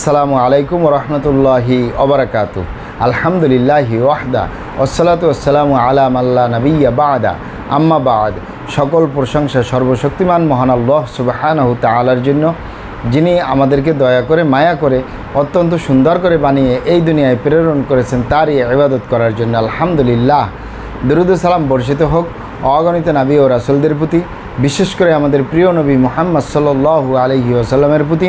আসসালামু আলাইকুম রহমতুল্লাহি অবরাকাত আলহামদুলিল্লাহি ওয়াহদা ওসালাতু আসসালামু আলাম আল্লাহ নবিয়া বাদা। আম্মা বাদ, সকল প্রশংসা সর্বশক্তিমান মহান আল্লাহ সুবাহানাহু তালার জন্য, যিনি আমাদেরকে দয়া করে, মায়া করে, অত্যন্ত সুন্দর করে বানিয়ে এই দুনিয়ায় প্রেরণ করেছেন, তারই ইবাদত করার জন্য আলহামদুলিল্লাহ। দরুদ সালাম বর্ষিত হোক, অগণিত নাবী ও রাসুলদের প্রতি, বিশেষ করে আমাদের প্রিয় নবী মোহাম্মদ সাল্লু আলহি আসাল্লামের প্রতি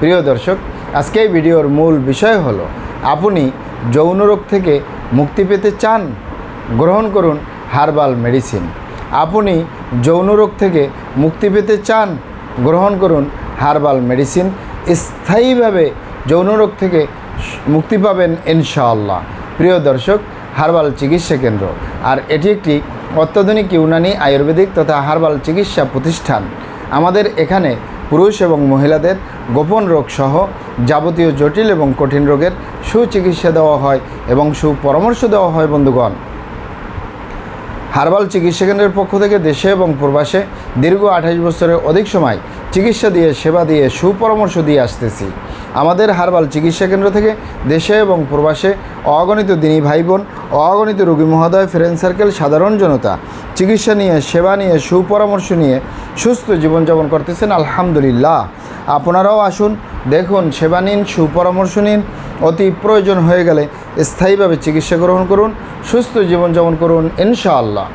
প্রিয় দর্শক, আজকে ভিডিওর মূল বিষয় হলো, আপনি যৌন রোগ থেকে মুক্তি পেতে চান? গ্রহণ করুন হার্বাল মেডিসিন। আপনি যৌন রোগ থেকে মুক্তি পেতে চান? গ্রহণ করুন হার্বাল মেডিসিন। স্থায়ীভাবে যৌন রোগ থেকে মুক্তি পাবেন ইনশাআল্লাহ। প্রিয় দর্শক, হার্বাল চিকিৎসা কেন্দ্র। আর এটি একটি অত্যাধুনিক ইউনানি আয়ুর্বেদিক তথা হার্বাল চিকিৎসা প্রতিষ্ঠান। আমাদের এখানে পুরুষ এবং মহিলাদের গোপন রোগ সহ যাবতীয় জটিল এবং কঠিন রোগের সুচিকিৎসা দেওয়া হয় এবং সুপরামর্শ দেওয়া হয় বন্ধুগণ। হার্বাল চিকিৎসা কেন্দ্রের পক্ষ থেকে দেশে এবং প্রবাসে দীর্ঘ আঠাশ বছরের অধিক সময় চিকিৎসা দিয়ে, সেবা দিয়ে, সুপরামর্শ দিয়ে আসতেছি। আমাদের হার্বাল চিকিৎসা কেন্দ্র থেকে দেশে এবং প্রবাসে অগণিত দিনী ভাই বোন অগণিত রোগী মহোদয় ফ্রেন্ড সার্কেল সাধারণ জনতা চিকিৎসা নিয়ে, সেবা নিয়ে, সুপরামর্শ নিয়ে সুস্থ জীবনযাপন করতেছেন, আলহামদুলিল্লাহ। আপনারাও আসুন, দেখুন, সেবা নিন, সুপরামর্শ নিন, অতি প্রয়োজন হয়ে গেলে স্থায়ীভাবে চিকিৎসা গ্রহণ করুন, সুস্থ জীবনযাপন করুন, ইনশাআল্লাহ।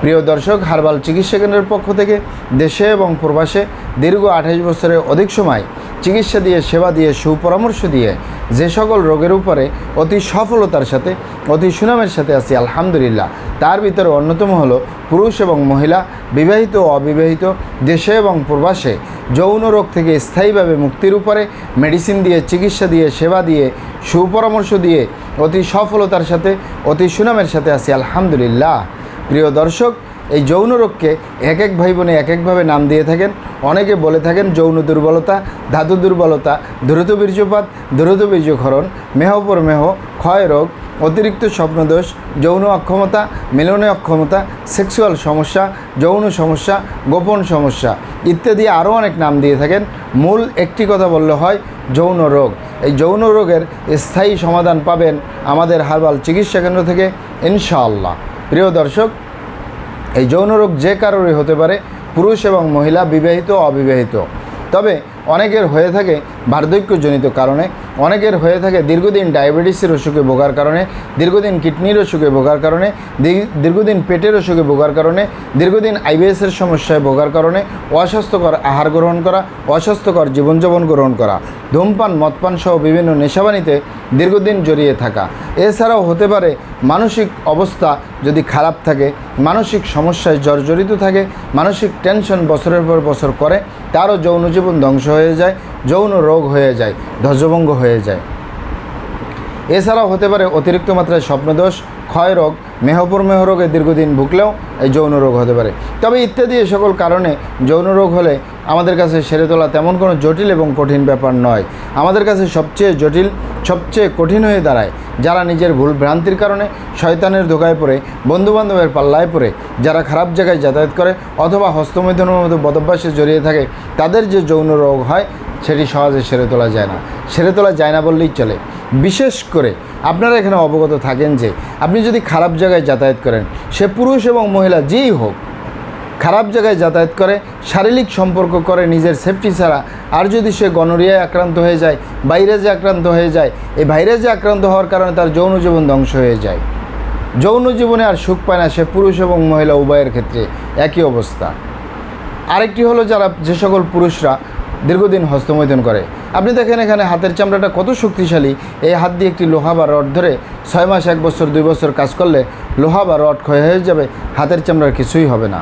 প্রিয় দর্শক, হারবাল চিকিৎসা কেন্দ্রের পক্ষ থেকে দেশে এবং প্রবাসে দীর্ঘ আঠাশ বছরের অধিক সময় চিকিৎসা দিয়ে, সেবা দিয়ে, সুপরামর্শ দিয়ে যে সকল রোগের উপরে অতি সফলতার সাথে, অতি সুনামের সাথে আছি, আলহামদুলিল্লাহ। তার ভিতরে অন্যতম হলো পুরুষ এবং মহিলা, বিবাহিত ও অবিবাহিত, দেশে এবং প্রবাসে। যৌন রোগ থেকে স্থায়ীভাবে মুক্তির উপরে মেডিসিন দিয়ে, চিকিৎসা দিয়ে, সেবা দিয়ে, সুপরামর্শ দিয়ে অতি সফলতার সাথে, অতি সুনামের সাথে আছি, আলহামদুলিল্লাহ। প্রিয় দর্শক এই যৌন রোগকে এক এক ভাই বোনে এক একভাবে নাম দিয়ে থাকেন। অনেকে বলে থাকেন যৌন দুর্বলতা, ধাতু দুর্বলতা, দ্রুত বীর্যপাত, দ্রুত বীর্যক্ষরণ মেহপর মেহ, ক্ষয় রোগ, অতিরিক্ত স্বপ্নদোষ, যৌন অক্ষমতা, মিলনে অক্ষমতা, সেক্সুয়াল সমস্যা, যৌন সমস্যা, গোপন সমস্যা ইত্যাদি আরও অনেক নাম দিয়ে থাকেন। মূল একটি কথা বললে হয় যৌন রোগ। এই যৌন রোগের স্থায়ী সমাধান পাবেন আমাদের হারবাল চিকিৎসা কেন্দ্র থেকে, ইনশাআল্লাহ। প্রিয় দর্শক এই যৌন রোগ যে কারোরই হতে পারে, পুরুষ এবং মহিলা বিবাহিত অবিবাহিত। তবে অনেকের হয়ে থাকে বার্ধক্যজনিত কারণে অনেকের হয়ে থাকে দীর্ঘদিন ডায়াবেটিসের অসুখে ভোগার কারণে, দীর্ঘদিন কিডনির অসুখে ভোগার কারণে দীর্ঘদিন পেটের অসুখে ভোগার কারণে, দীর্ঘদিন আইবিএসের সমস্যায় ভোগার কারণে অস্বাস্থ্যকর আহার গ্রহণ করা, অস্বাস্থ্যকর জীবনযাপন গ্রহণ করা, ধূমপান, মদপান সহ বিভিন্ন নেশাবানিতে দীর্ঘদিন জড়িয়ে থাকা। এছাড়াও হতে পারে মানসিক অবস্থা যদি খারাপ থাকে, মানসিক সমস্যায় জর্জরিত থাকে, মানসিক টেনশন বছরের পর বছর করে, তারও যৌন জীবন ধ্বংস হয়ে যায় যৌন রোগ হয়ে যায়, ধ্বজভঙ্গ হয়ে যায়। এছাড়াও হতে পারে অতিরিক্ত মাত্রায় স্বপ্নদোষ ক্ষয় রোগ মেহপুর মেহ রোগে দীর্ঘদিন ভুগলেও এই যৌন রোগ হতে পারে। তবে ইত্যাদি এ সকল কারণে যৌন রোগ হলে আমাদের কাছে সেরে তোলা তেমন কোনো জটিল এবং কঠিন ব্যাপার নয়। আমাদের কাছে সবচেয়ে জটিল, সবচেয়ে কঠিন হয়ে দাঁড়ায় যারা নিজের ভুল ভ্রান্তির কারণে শয়তানের ধোকায় পড়ে, বন্ধুবান্ধবের পাল্লায় পড়ে, যারা খারাপ জায়গায় যাতায়াত করে অথবা হস্তমৈথনের মতো বদভ্যাসে জড়িয়ে থাকে, তাদের যে যৌন রোগ হয় সেটি সহজে সেরে তোলা যায় না। সেরে তোলা যায় না বললেই চলে। বিশেষ করে আপনারা এখানে অবগত থাকেন যে, আপনি যদি খারাপ জায়গায় যাতায়াত করেন, সে পুরুষ এবং মহিলা যেই হোক, খারাপ জায়গায় যাতায়াত করে, শারীরিক সম্পর্ক করে, নিজের সেফটি ছাড়া, আর যদি সে গনোরিয়ায় আক্রান্ত হয়ে যায় ভাইরাসে আক্রান্ত হয়ে যায়, এই ভাইরাসে আক্রান্ত হওয়ার কারণে তার যৌন জীবন ধ্বংস হয়ে যায়। যৌন জীবনে আর সুখ পায় না সে পুরুষ এবং মহিলা উভয়ের ক্ষেত্রে। একই অবস্থা। আরেকটি হলো যারা যে সকল পুরুষরা দীর্ঘদিন হস্তমৈদন করে। আপনি দেখেন এখানে হাতের চামড়াটা কত শক্তিশালী। এই হাত দিয়ে একটি লোহা বা রড ধরে ছয় মাস, এক বছর, দুই বছর কাজ করলে লোহা বা রড ক্ষয় হয়ে যাবে। হাতের চামড়ার কিছুই হবে না।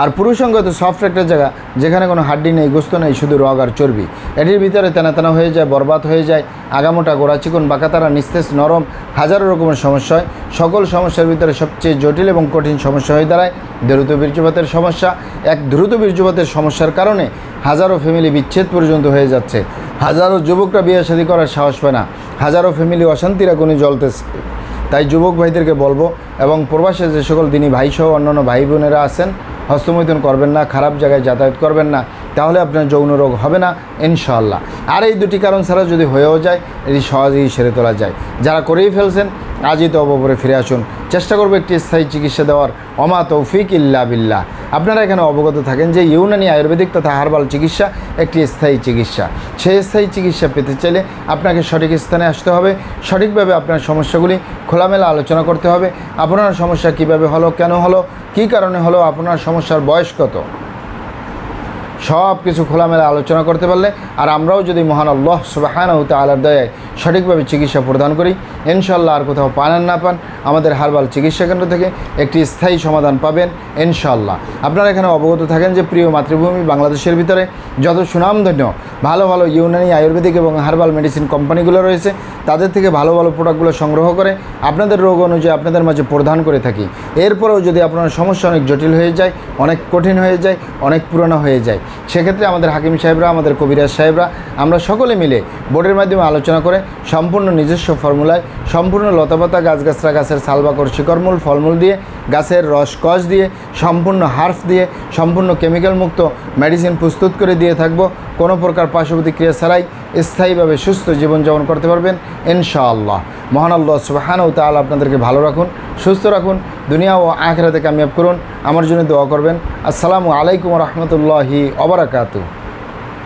আর পুরুষঙ্গ তো সফট একটা জায়গা, যেখানে কোনো হাড্ডি নেই, গোস্ত নেই, শুধু রগ আর চর্বি। এটির ভিতরে তেনা হয়ে যায়, বরবাদ হয়ে যায়, আগামোটা গোড়া চিকন, বাঁকাতারা, নিস্তেজ, নরম, হাজারো রকমের সমস্যা হয়। সকল সমস্যার ভিতরে সবচেয়ে জটিল এবং কঠিন সমস্যা হয়ে দাঁড়ায় দ্রুত বীর্যপাতের সমস্যা। এক দ্রুত বীর্যপাতের সমস্যার কারণে হাজারো ফ্যামিলি বিচ্ছেদ পর্যন্ত হয়ে যাচ্ছে। হাজারো যুবকরা বিয়ে শাদী করার সাহস পায় না। হাজারো ফ্যামিলি অশান্তির আগুনে জ্বলতেছে তাই যুবক ভাইদেরকে বলব এবং প্রবাসে যে সকল দিনী ভাইসহ অন্যান্য ভাই বোনেরা আছেন হস্তমৈথুন করবেন না, খারাপ জায়গায় যাতায়াত করবেন না, তাহলে আপনার যৌন রোগ হবে না ইনশাল্লাহ আর এই দুটি কারণ ছাড়া যদি হয়েও যায়, এটি সহজেই সেরে তোলা যায়। যারা করেই ফেলছেন আজই তো অবপরে ফিরে আসুন। চেষ্টা করব একটি স্থায়ী চিকিৎসা দেওয়ার। অমা তৌফিক ইল্লা বিল্লা আপনারা এখানে অবগত থাকেন যে ইউনানি আয়ুর্বেদিক তথা হার্বাল চিকিৎসা একটি স্থায়ী চিকিৎসা। সেই স্থায়ী চিকিৎসা পেতে চাইলে আপনাকে সঠিক স্থানে আসতে হবে। সঠিকভাবে আপনার সমস্যাগুলি খোলামেলা আলোচনা করতে হবে। আপনার সমস্যা কীভাবে হলো, কেন হলো, কী কারণে হলো, আপনার সমস্যার বয়স কত? সব কিছু খোলামেলা আলোচনা করতে পারলে, আর আমরাও যদি মহান আল্লাহ সুবাহানাহ তালার দয়ায় সঠিকভাবে চিকিৎসা প্রদান করি ইনশাল্লাহ আর কোথাও পান আর না পান, আমাদের হারবাল চিকিৎসা কেন্দ্র থেকে একটি স্থায়ী সমাধান পাবেন ইনশাল্লাহ আপনারা এখানে অবগত থাকেন যে প্রিয় মাতৃভূমি বাংলাদেশের ভিতরে যত সুনামধন্য, ভালো ভালো ইউনানি আয়ুর্বেদিক এবং হার্বাল মেডিসিন কোম্পানিগুলো রয়েছে, তাদের থেকে ভালো ভালো প্রোডাক্টগুলো সংগ্রহ করে আপনাদের রোগ অনুযায়ী আপনাদের মাঝে প্রদান করে থাকি। এরপরেও যদি আপনার সমস্যা অনেক জটিল হয়ে যায়, অনেক কঠিন হয়ে যায়, অনেক পুরনো হয়ে যায়, সেক্ষেত্রে আমাদের হাকিম সাহেবরা, আমাদের কবিরাজ সাহেবরা, আমরা সকলে মিলে বোর্ডের মাধ্যমে আলোচনা করে সম্পূর্ণ নিজস্ব ফর্মুলায় সম্পূর্ণ লতাপাতা গাছগাছরা গাছের সালবাকর শিকড়মূল, ফলমূল দিয়ে, গাছের রস কষ দিয়ে, সম্পূর্ণ হার্ফ দিয়ে, সম্পূর্ণ কেমিক্যাল মুক্ত মেডিসিন প্রস্তুত করে দিয়ে থাকব। কোনো প্রকার পার্শ্ব প্রতিক্রিয়া ছাড়াই স্থায়ীভাবে সুস্থ জীবনযাপন করতে পারবেন ইনশাআল্লাহ। মহান আল্লাহ সুবাহানও তাল আপনাদেরকে ভালো রাখুন, সুস্থ রাখুন, দুনিয়া ও আখেরাতে কামিয়াব করুন। আমার জন্য দোয়া করবেন। আসসালামু আলাইকুম রহমতুল্লাহি অবরাকাতু